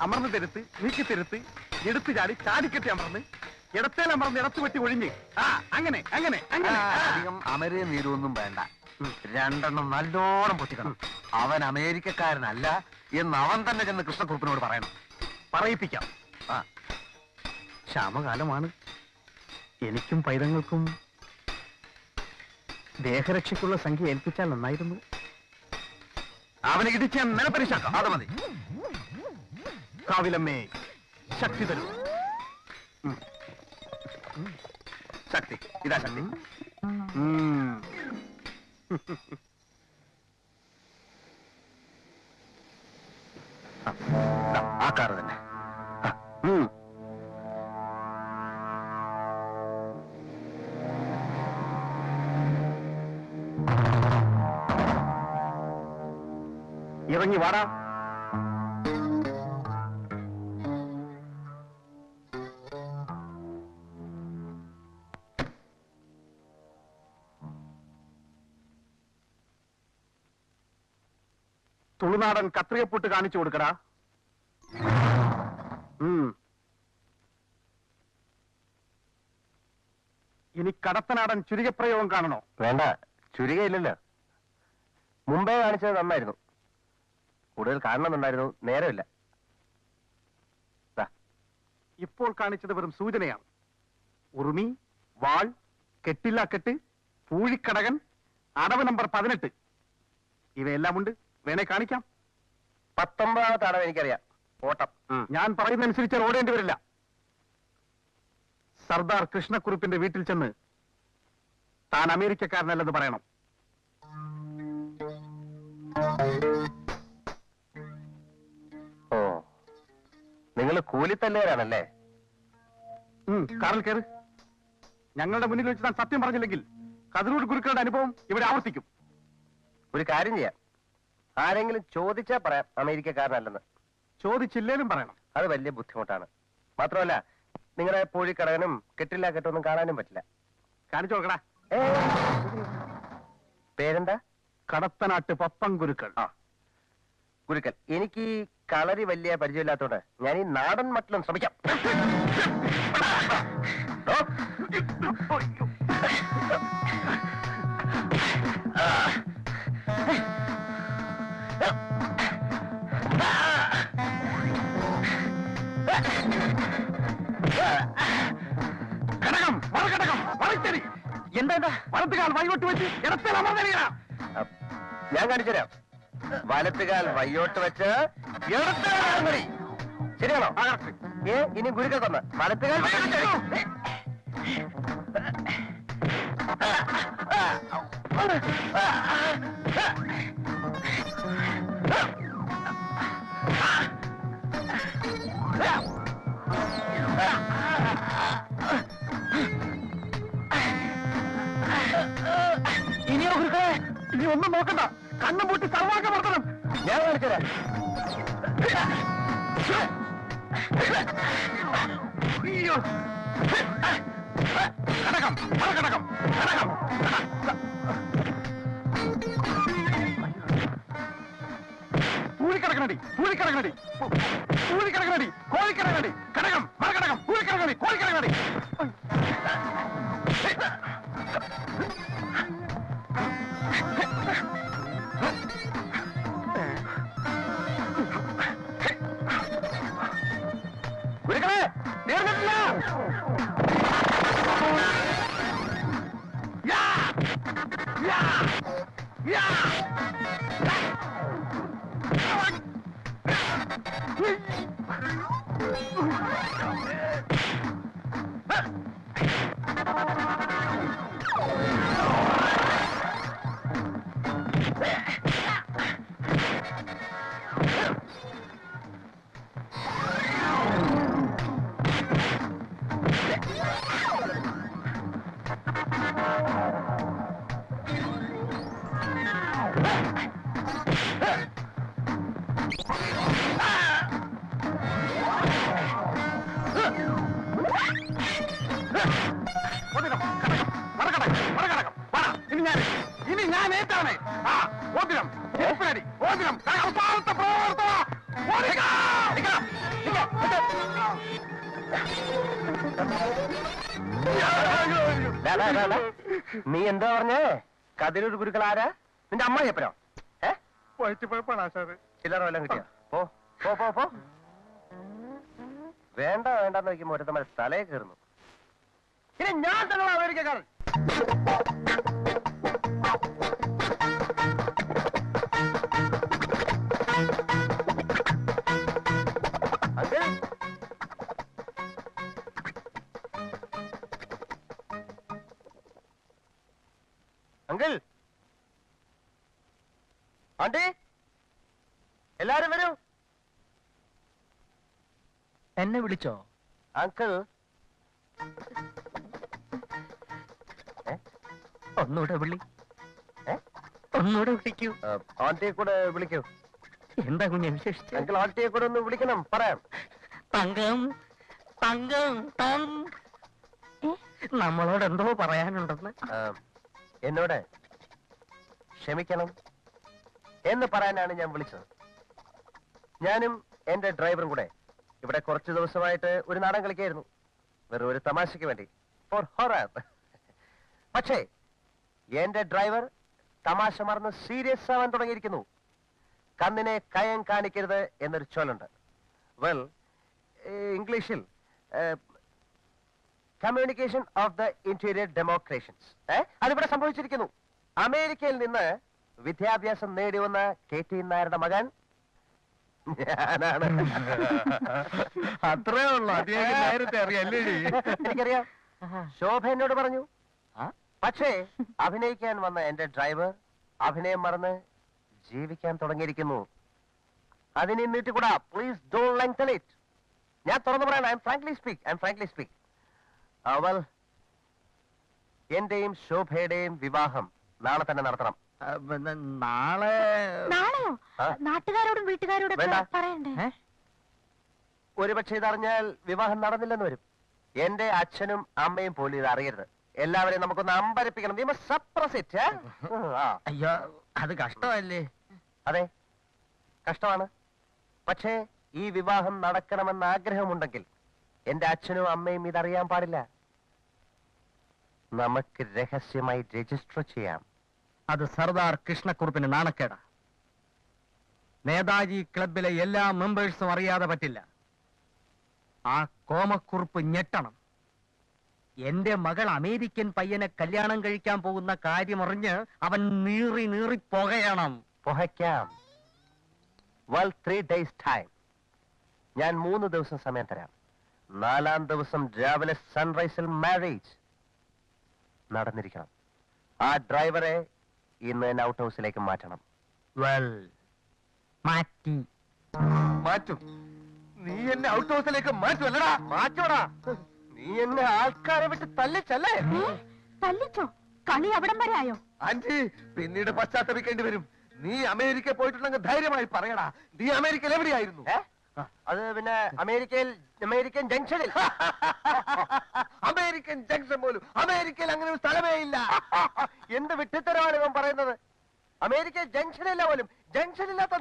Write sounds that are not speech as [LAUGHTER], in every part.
അമർന്ന് തെരുത്ത് നീക്കി തെരുത്ത് എടുത്തു ചാടി ചാടിക്കെട്ടി അമർന്ന് ഇടത്തേൽ അമർന്ന് ഇടത്ത് വെട്ടി ഒഴിഞ്ഞ്. ആ അങ്ങനെ അങ്ങനെ അങ്ങനെ. അധികം അമരേ നീരുമൊന്നും വേണ്ട. രണ്ടെണ്ണം നല്ലോണം പൊട്ടിക്കണം. അവൻ അമേരിക്കക്കാരനല്ല എന്ന് അവൻ തന്നെ ചെന്ന് കൃഷ്ണക്കുറുപ്പിനോട് പറയണം. പറയിപ്പിക്കാം. ആ. ക്ഷാമകാലമാണ്. എനിക്കും പൈതങ്ങൾക്കും ദേഹരക്ഷയ്ക്കുള്ള സംഖ്യ ഏൽപ്പിച്ചാൽ നന്നായിരുന്നു. അവനെ ഇടിച്ച് ഞാൻ നിലപരിശാക്കാം അത് മതി. കാവിലമ്മേ ശക്തി തരൂ. ശക്തി. ഇതാ ശക്തി. ആ കാറ് തന്നെ. ഇറങ്ങി വാടാ. തുളുനാടൻ കത്രികപ്പൊട്ട് കാണിച്ചു കൊടുക്കടാ. ഇനി കടത്തനാടൻ ചുരികപ്രയോഗം കാണണോ? വേണ്ട ചുരികയില്ലല്ലോ. മുമ്പേ കാണിച്ചത് നന്നായിരുന്നു. കൂടുതൽ കാണണമെന്നുണ്ടായിരുന്നു നേരമില്ല. ഇപ്പോൾ കാണിച്ചത് വെറും സൂചനയാണ്. ഉറുമി വാൾ കെട്ടില്ലാക്കെട്ട് പൂഴിക്കടകൻ അടവ് നമ്പർ പതിനെട്ട്. ഇവയെല്ലാം ഉണ്ട് വേണേ കാണിക്കാം. പത്തൊമ്പതാമത്തെ അടവ് എനിക്കറിയാം. ഓട്ടം. ഞാൻ പറയുന്നതനുസരിച്ച് ഓടേണ്ടി വരില്ല. സർദാർ കൃഷ്ണക്കുറുപ്പിന്റെ വീട്ടിൽ ചെന്ന് താൻ അമേരിക്കക്കാരനല്ലെന്ന് പറയണം. ഓ നിങ്ങൾ കൂലിത്തല്ലുകാരാണല്ലേ? കാറിൽ കയറി. ഞങ്ങളുടെ മുന്നിൽ വെച്ച് ഞാൻ സത്യം പറഞ്ഞില്ലെങ്കിൽ കതിരൂർ ഗുരുക്കളുടെ അനുഭവം ഇവിടെ ആവർത്തിക്കും. ഒരു കാര്യം ചെയ്യാം. ആരെങ്കിലും ചോദിച്ചാ പറയാം അമേരിക്കക്കാരനല്ലെന്ന്. ചോദിച്ചില്ലേലും പറയണം. അത് വലിയ ബുദ്ധിമുട്ടാണ്. മാത്രമല്ല നിങ്ങളുടെ പൂഴിക്കടകനും കെട്ടില്ല കെട്ടൊന്നും കാണാനും പറ്റില്ല. കാണിച്ചു കൊടുക്കടാ. പേരെന്താ? കടത്തനാട്ട് പപ്പം ഗുരുക്കൾ ആ. ഗുരുക്കൾ എനിക്ക് ഈ കളരി വലിയ പരിചയമില്ലാത്തോണ്ട് ഞാൻ ഈ നാടൻ മട്ടിലും ശ്രമിക്കാം. മറിച്ചടി എന്താ എന്താ? വലത്തുകാൽ വൈകോട്ട് വെച്ച് ഇടത്തേൽ അമർന്നടിയടാ അ, ഞാൻ കാണിച്ചുതരാം വലത്തുകാൽ വയ്യോട്ട് വെച്ച് ഇടത്തുകാൽ അമർന്നടി. ശരിയാണോ? ഏ ഇനി ഗുരുക്കൾ തന്ന്. വലത്തുകാൽ വയ്യോട്ട് ഇനി ഒന്നും നോക്കണ്ട. കണ്ണും പൂട്ടി സർവാക്ക വർത്തനം ഞാൻ കാണിച്ചുതരാം. അയ്യോ. കടകം മറുഘടകം ഘടകം പൂഴിക്കിടക്കണടി പൂഴിക്കിടക്കണടി പൂഴിക്കിടക്കണടി കോഴിക്കിടക്കണടി ഘടകം മറുഘടകം പൂഴിക്കിടക്കണടി കോഴിക്കിടക്കണടി നേറ്റാണ് ആ ഓതിരം ചെരുപ്പിനടി ഓതിരം അവസാനത്തെ പ്രവർത്തന. നീ എന്താ പറഞ്ഞേ? കതിരൂർ ഗുരുക്കൾ ആരാ? നിന്റെ അമ്മ എപ്പനോ? ചില്ലറ വല്ലതും കിട്ടിയ? പോ പോ പോ പോ. വേണ്ട വേണ്ടെന്ന് വെക്കുമ്പോ ഒരുത്തമ്മ സ്ഥലേ കയറുന്നു. പിന്നെ ഞാൻ തന്നെ അമേരിക്കക്കാരൻ. എന്നെ വിളിച്ചോ? അങ്കിൾ. ഒന്നുകൂടെ വിളി? ഒന്നുകൂടെ വിളിക്കൂ. ആന്റിയെ കൂടെ വിളിക്കൂ. എന്താ കുഞ്ഞെ വിശേഷിച്ച്? അങ്കിൾ ആന്റിയെ കൂടെ ഒന്ന് വിളിക്കണം. പറയാം. തങ്കം തങ്കം തം. നമ്മളോട് എന്തോ പറയാനുണ്ടെന്ന്. എന്നോട് ക്ഷമിക്കണം എന്ന് പറയാനാണ് ഞാൻ വിളിച്ചത്. ഞാനും എന്റെ ഡ്രൈവറും കൂടെ ഇവിടെ കുറച്ച് ദിവസമായിട്ട് ഒരു നാടൻ കളിക്കായിരുന്നു. വെറും ഒരു തമാശയ്ക്ക് വേണ്ടി. ഫോർ പക്ഷേ എന്റെ ഡ്രൈവർ തമാശ മറന്ന് സീരിയസ് ആവാൻ തുടങ്ങിയിരിക്കുന്നു. കണ്ണിനെ കയം കാണിക്കരുത് എന്നൊരു ചൊല്ലുണ്ട്. വെൽ ഇംഗ്ലീഷിൽ communication of the interior decorations അതിവിടെ സംഭവിച്ചിരിക്കുന്നു. അമേരിക്കയിൽ നിന്ന് വിദ്യാഭ്യാസം നേടി വന്ന കെ ടി നായരുടെ മകൻ ഞാനാണ്. [LAUGHS] അത്രേ ഉള്ളു. അദ്ദേഹം നേരത്തെ അറിയല്ലേ എനിക്കറിയാം. ശോഭ എന്നോട് പറഞ്ഞു? പക്ഷേ അഭിനയിക്കാൻ വന്ന എന്റെ ഡ്രൈവർ അഭിനയം മറന്ന് ജീവിക്കാൻ തുടങ്ങിയിരിക്കുന്നു. അതിനെ നീട്ടിക്കൂടാ പ്ലീസ് ഡോൺ ലെങ്തൻ ഇറ്റ് ഞാൻ തുറന്നു പറയണം. I am frankly speak I am frankly speak അവൾ എന്റെയും ശോഭയുടെയും വിവാഹം നാളെ തന്നെ നടത്തണം. നാളെ നാളെയോ? നാട്ടുകാരോടും വീട്ടുകാരോടും വേണ്ട. പറയണ്ടേ? ഏ? ഒരുപക്ഷെ ഇതറിഞ്ഞാൽ വിവാഹം നടന്നില്ലെന്ന് വരും. എന്റെ അച്ഛനും അമ്മയും പോലും ഇത് അറിയരുത് എല്ലാവരെയും നമുക്കൊന്ന് അമ്പരപ്പിക്കണം. വി മസ്റ്റ് സപ്രസ് ഇറ്റ് ആ. അയ്യോ അത് കഷ്ടമല്ലേ? അതെ. കഷ്ടമാണ്. പക്ഷേ ഈ വിവാഹം നടക്കണമെന്ന് ആഗ്രഹമുണ്ടെങ്കിൽ എന്റെ അച്ഛനും അമ്മയും ഇതറിയാൻ പാടില്ല. നമുക്ക് രഹസ്യമായി രജിസ്റ്റർ ചെയ്യാം. അത് സർദാർ കൃഷ്ണക്കുറുപ്പിന് നാണക്കേടാ. നേതാജി ക്ലബിലെ എല്ലാ മെമ്പേഴ്സും അറിയാതെ പറ്റില്ല. ആ കോമക്കുറുപ്പ് ഞെട്ടണം. എന്റെ മകൾ അമേരിക്കൻ പയ്യനെ കല്യാണം കഴിക്കാൻ പോകുന്ന കാര്യമറിഞ്ഞ് അവൻ നീറി നീറി പുകയണം. പുകയ്ക്കാം. വെൽ ത്രീ ഡേയ്സ് ടൈം ഞാൻ മൂന്ന് ദിവസം സമയം തരാം. നാലാം ദിവസം രാവിലെ സൺറൈസിൽ മാരേജ് നടന്നിരിക്കണം. ആ ഡ്രൈവറെ ഇന്ന് തന്നെ ഔട്ട് ഹൗസിലേക്ക് മാറ്റണം. വെൽ മാറ്റി. മാറ്റും. നീ എന്നെ ഔട്ട് ഹൗസിലേക്ക് മാറ്റുമല്ലടാ മാറ്റോടാ. നീ എന്നെ ആൾക്കാരെ വിട്ട് തല്ലിച്ചല്ലേ? തല്ലിച്ചോ? കളി അവിടം വരെ ആയോ? ആന്റി പിന്നീട് പശ്ചാത്തപിക്കേണ്ടി വരും. നീ അമേരിക്ക പോയിട്ടുണ്ടെങ്കിൽ ധൈര്യമായി പറയടാ. നീ അമേരിക്കയിൽ എവിടെയായിരുന്നു? ഏ? അത് പിന്നെ അമേരിക്കയിൽ അമേരിക്കൻ ജംഗ്ഷനിൽ. [LAUGHS] അമേരിക്കൻ ജംഗ്ഷൻ പോലും. അമേരിക്കയിൽ അങ്ങനെ ഒരു സ്ഥലമേ ഇല്ല. [LAUGHS] എന്ത് വിട്ടിത്തരമാണ് ഇവൻ പറയുന്നത്? അമേരിക്ക ജംഗ്ഷനില്ല പോലും.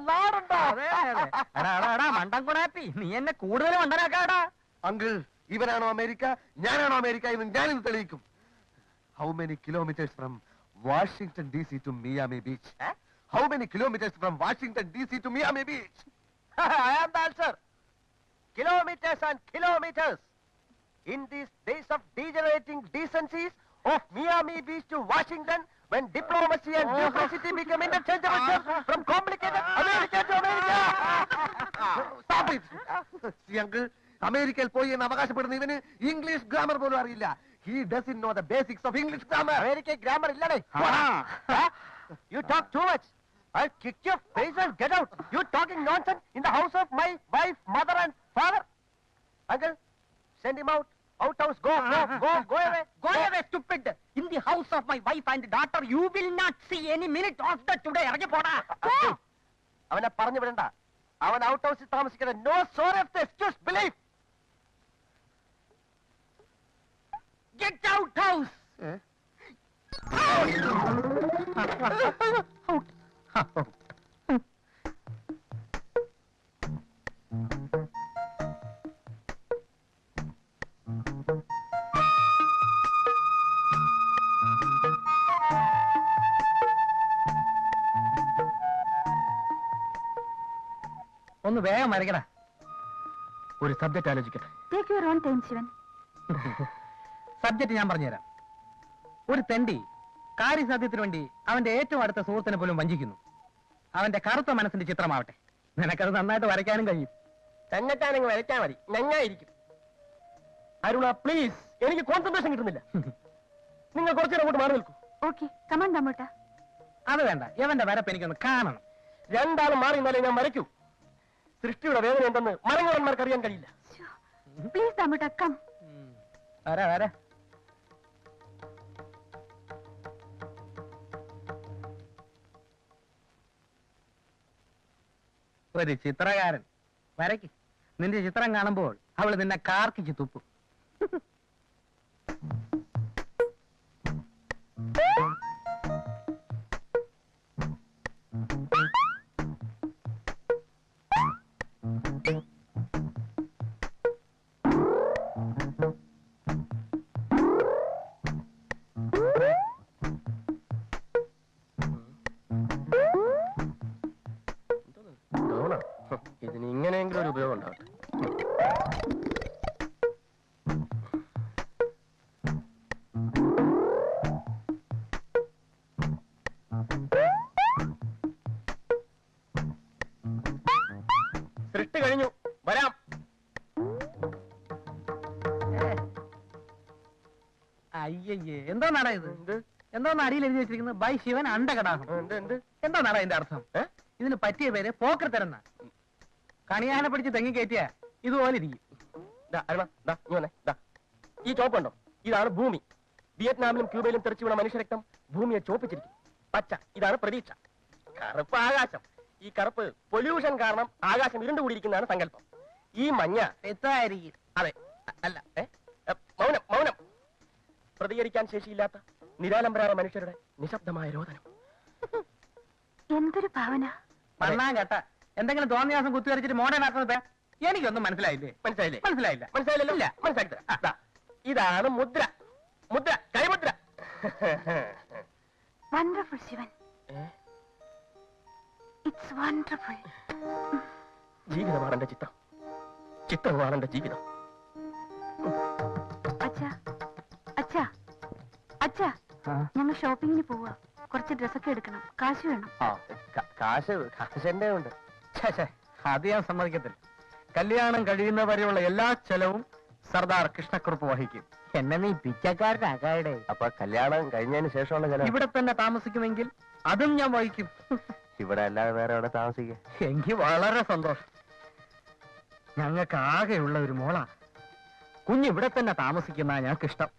നാടുണ്ടോ. എടാ, എടാ, എടാ, മണ്ടൻ കുണാപ്പി നീ എന്നെ കൂടുതൽ മണ്ടനാക്കാടാ. അങ്കിൾ ഇവനാണോ അമേരിക്ക? ഞാനാണോ അമേരിക്ക എന്ന് ഞാനിത് തെളിയിക്കും. How many kilometres from Washington D C to Miami beach? How many kilometres from Washington D C to Miami beach I am the answer. Kilometers and kilometers. In these days of degenerating decencies of Miami Beach to Washington, when diplomacy and duplicity become interchangeable terms from complicated America to America. Stop it! Uncle, അമേരിക്കയിൽ പോയി എന്ന് അവകാശപ്പെടുന്ന ഇവന് English grammar പോലും അറിയില്ല he does know the basics of English grammar grammar illade. Huh? You talk too much. I'll kick your face and get out. You talking nonsense in the house of my wife, mother and father. Uncle, send him out. Out house, go, go, go, go away. Go away, stupid! In the house of my wife and daughter, you will not see any minute of the today. ഇറങ്ങി പോടാ. അവനെ പറഞ്ഞു വിടണ്ട അവൻ out ഹൗസിൽ താമസിക്കുന്നത് no sorry of the excuse belief Get out house! Out. ഒന്ന് വേഗം വരയ്ക്കട. ഒരു സബ്ജക്റ്റ് ആലോചിക്കട്ടെ. Take your own time Shivan. Subject ഞാൻ പറഞ്ഞുതരാം. ഒരു തെണ്ടി കാര്യസാധ്യത്തിന് വേണ്ടി അവന്റെ ഏറ്റവും അടുത്ത സുഹൃത്തിനെ പോലും വഞ്ചിക്കുന്നു. അവന്റെ കറുത്ത മനസ്സിന്റെ ചിത്രമാവട്ടെ. നിനക്കത് നന്നായിട്ട് വരയ്ക്കാനും കഴിയും. തന്നെത്താനങ്ങ് വരയ്ക്കാൻ മതി. ഞങ്ങായിരിക്കും. അരുണ പ്ലീസ് എനിക്ക് കോൺസെൻട്രേഷൻ കിട്ടുന്നില്ല. [LAUGHS] നിങ്ങൾ കുറച്ചു അങ്ങോട്ട് മാറി നിൽക്കൂ. ഓക്കെ കമൺ ദമ്മൂട്ട അത് വേണ്ട. ഇവന്റെ വരപ്പ് എനിക്കൊന്ന് കാണണം. രണ്ടാളും മാറി നിന്നാലേ ഞാൻ വരയ്ക്കൂ. സൃഷ്ടിയുടെ വേദന എന്തെന്ന് മരങ്ങോടന്മാർക്ക് അറിയാൻ കഴിയില്ല. പ്ലീസ് ദമ്മൂട്ട കം വരാ വര. ഒരു ചിത്രകാരൻ. വരയ്ക്ക്. നിന്റെ ചിത്രം കാണുമ്പോൾ അവൾ നിന്നെ കാർക്കിച്ച് തുപ്പും. അയ്യയ്യേ എന്തോ നട ഇത്? എന്ത്? എന്തോ അടിയിൽ എഴുതി വെച്ചിരിക്കുന്നത് ബൈ ശിവൻ അണ്ടകടാഹം എന്ത് നാടാ ഇതിന്റെ അർത്ഥം? ഇതിന് പറ്റിയ പേര് പോക്കർ തരുന്ന. കണിയാനെ പിടിച്ച് തെങ്ങി കയറ്റിയ ഇതുപോലെ ഇരിക്കും. ഈ ചോപ്പുണ്ടോ ഇതാണ് ഭൂമി. വിയറ്റ്നാമിലും ക്യൂബയിലും തെറിച്ചു വീണ മനുഷ്യരക്തം ഭൂമിയെ ചോപ്പിച്ചിരിക്കും. പച്ച ഇതാണ് പ്രതീക്ഷ. കറുപ്പ് ആകാശം. ഈ കറുപ്പ് പൊല്യൂഷൻ കാരണം ആകാശം ഇരുണ്ടുകൂടിയിരിക്കുന്നതാണ് സങ്കല്പം. ഈ മഞ്ഞ അതെ അല്ല മൗനം മൗനം. പ്രതികരിക്കാൻ ശേഷിയില്ലാത്ത നിരാലംബരായ മനുഷ്യരുടെ നിശബ്ദമായ രോദനം. എന്തൊരു ഭാവന? പറഞ്ഞാ കേട്ട എന്തെങ്കിലും തോന്നിയാസം കുത്തിവരച്ചിട്ട് മോഡേൺ ആക്കുന്നത് പേ- എനിക്കൊന്നും മനസ്സിലായില്ലേ? മനസ്സിലായില്ലേ? മനസ്സിലായില്ല. മനസ്സിലായില്ല. മനസ്സിലാക്കി. ഇതാണ് മുദ്ര. മുദ്ര കൈമുദ്ര. വണ്ടർഫുൾ ശിവൻ? ഇറ്റ്സ് വണ്ടർഫുൾ ജീവിതമാണ് എന്റെ ചിത്രം. ചിത്രമാണ് എന്റെ ജീവിതം. ഞങ്ങൾ ഷോപ്പിങ്ങിന് പോവാ. കുറച്ച് ഡ്രസ്സൊക്കെ എടുക്കണം. കാശ് വേണം. കാശ് കാശ് എന്റെ ഉണ്ട് അത് ഞാൻ സമ്മതിക്കത്തില്ല. കല്യാണം കഴിയുന്നവരെയുള്ള എല്ലാ ചെലവും സർദാർ കൃഷ്ണക്കുറുപ്പ് വഹിക്കും. എന്നെ നീ പിച്ചക്കാരനാകാടെ അപ്പൊ കല്യാണം കഴിഞ്ഞതിന് ശേഷമുള്ള ചെലവ്? ഇവിടെ തന്നെ താമസിക്കുമെങ്കിൽ അതും ഞാൻ വഹിക്കും. ഇവിടെ അല്ലാതെ വേറെ എവിടെ താമസിക്കുക എനിക്ക് വളരെ സന്തോഷം. ഞങ്ങൾക്ക് ആകെയുള്ള ഒരു മോളാ. കുഞ്ഞിവിടെ തന്നെ താമസിക്കുന്ന ഞങ്ങൾക്ക് ഇഷ്ടം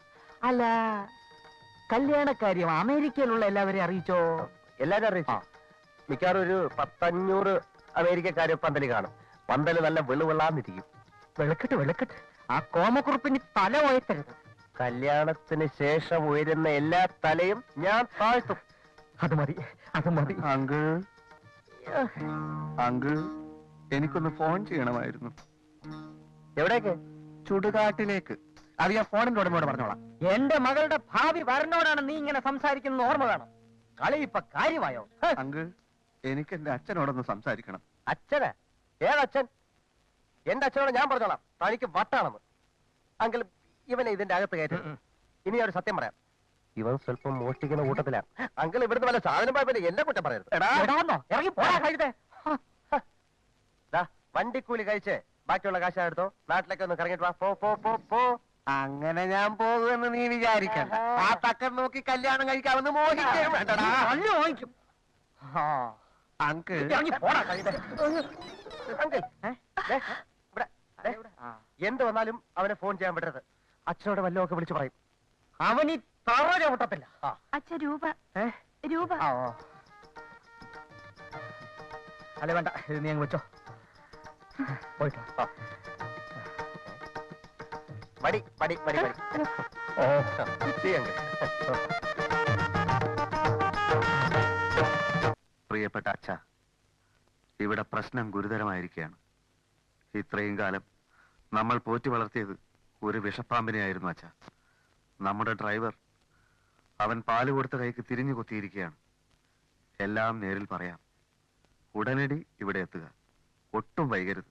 അല്ല കല്യാണക്കാര്യം അമേരിക്കയിലുള്ള എല്ലാവരെയും അറിയിച്ചോ? എല്ലാരും അറിയിച്ചു. മിക്കവാറും ഒരു പത്തഞ്ഞൂറ് അമേരിക്കക്കാര് പന്തൽ കാണും. പന്തൽ നല്ല വെളുവെള്ളാന്നിരിക്കും വെളുക്കട്ട് വെളുക്കട്ട്. ആ കോമക്കുറുപ്പിന് തല ഉയർത്തരുത്. കല്യാണത്തിന് ശേഷം ഉയരുന്ന എല്ലാ തലയും ഞാൻ താഴ്ത്തും. അത് മതി അത് മതി. അങ്കിൾ. അങ്കിൾ എനിക്കൊന്ന് ഫോൺ ചെയ്യണമായിരുന്നു. എവിടേക്ക്? ചുടുകാട്ടിലേക്ക്. അത് ഞാൻ ഫോണിന്റെ ഉടമയോട് പറഞ്ഞോളാം. എന്റെ മകളുടെ ഭാവി വരനോടാണ് നീ ഇങ്ങനെ സംസാരിക്കുന്നത് ഓർമ്മ വേണം കളി ഇപ്പൊ കാര്യമായോ? അങ്ക് അങ്കിൾ എനിക്ക് എന്റെ അച്ഛനോടൊന്ന് സംസാരിക്കണം. അച്ഛന്? ഏതച്ഛൻ? എന്റെ അച്ഛനോട് ഞാൻ പറഞ്ഞോളാം. തനിക്ക് വട്ടാണെന്ന് അങ്കിൾ ഇവനെ ഇതിന്റെ അകത്ത് കയറ്റി. ഇനി ഒരു സത്യം പറയാം. ഇവൻ സ്വല്പം മോഷ്ടിക്കുന്ന കൂട്ടത്തിലാണ് അങ്കിൾ ഇവിടുന്ന് വല്ല സാധനം പോയപ്പോ എന്നെ കുറ്റം പറയരുത്. എടാന്നോ? ഇറങ്ങി പോടാ കഴുതേ ദാ, വണ്ടിക്കൂലി കഴിച്ച് ബാക്കിയുള്ള കാശ് എടുത്തോ. നാട്ടിലേക്ക് ഒന്ന് കറങ്ങിട്ട് വാ. പോ പോ പോ പോ. അങ്ങനെ ഞാൻ പോകുമെന്ന് നീ വിചാരിക്കണ്ട ആ തക്കൻ നോക്കി കല്യാണം കഴിക്കാമെന്ന് മോഹിക്കുകയും വേണ്ടടാ. അല്ല വാങ്ങിക്കും അങ്കിൾ. ദേ, എന്ത് വന്നാലും അവനെ ഫോൺ ചെയ്യാൻ പറ്റരുത് അച്ഛനോട് വല്ലതും ഒക്കെ വിളിച്ചു പറയും. അവൻ ഈ തറ ചവിട്ടത്തില്ല. ആ. അച്ഛ രൂപ. ഏ? രൂപ. ആ, ഓ. അല്ല വേണ്ട. ഇത് നീ അങ്ങ് വെച്ചോ. പോയിട്ടോ ആ. മടി മടി മടി മടി പ്രിയപ്പെട്ട അച്ഛ ഇവിടെ പ്രശ്നം ഗുരുതരമായിരിക്കുകയാണ്. ഇത്രയും കാലം നമ്മൾ പോറ്റി വളർത്തിയത് ഒരു വിഷപ്പാമ്പിനെയായിരുന്നു അച്ഛ. നമ്മുടെ ഡ്രൈവർ അവൻ പാൽ കൊടുത്ത കൈക്ക് തിരിഞ്ഞു കൊത്തിയിരിക്കുകയാണ്. എല്ലാം നേരിൽ പറയാം. ഉടനടി ഇവിടെ എത്തുക. ഒട്ടും വൈകരുത്.